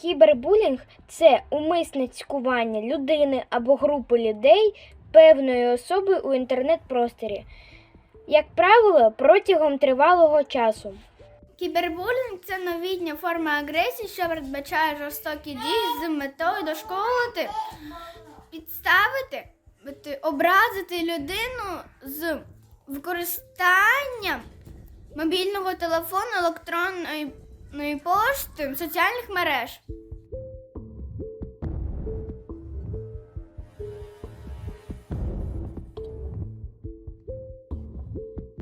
Кібербулінг це умисне цькування людини або групи людей певної особи у інтернет-просторі, як правило, протягом тривалого часу. Кібербулінг це новітня форма агресії, що передбачає жорстокі дії з метою дошколити, підставити, образити людину з використанням мобільного телефону, електронної ної пошти, соціальних мереж.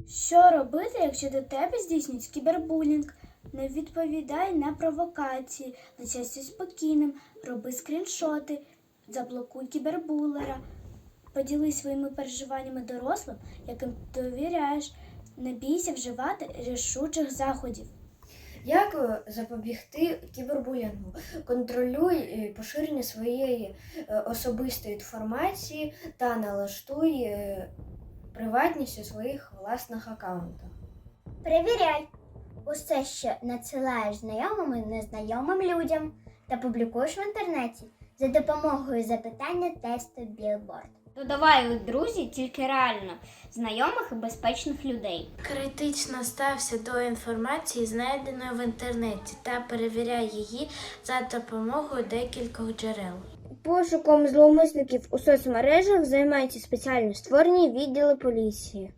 Що робити, якщо до тебе здійснюють кібербулінг? Не відповідай на провокації, лишайся спокійним, роби скріншоти, заблокуй кібербулера, поділись своїми переживаннями дорослим, яким довіряєш. Не бійся вживати рішучих заходів. Як е, запобігти кібербулінгу? Контролюй е, поширення своєї е, особистої інформації та налаштуй приватність у своїх власних аккаунтах. Перевіряй усе, що надсилаєш знайомим і незнайомим людям та публікуєш в інтернеті за допомогою запитання тесту Білборд. Додавай у друзі тільки реально знайомих і безпечних людей. Критично стався до інформації, знайденої в інтернеті, та перевіряй її за допомогою декількох джерел. Пошуком зловмисників у соцмережах займаються спеціально створені відділи поліції.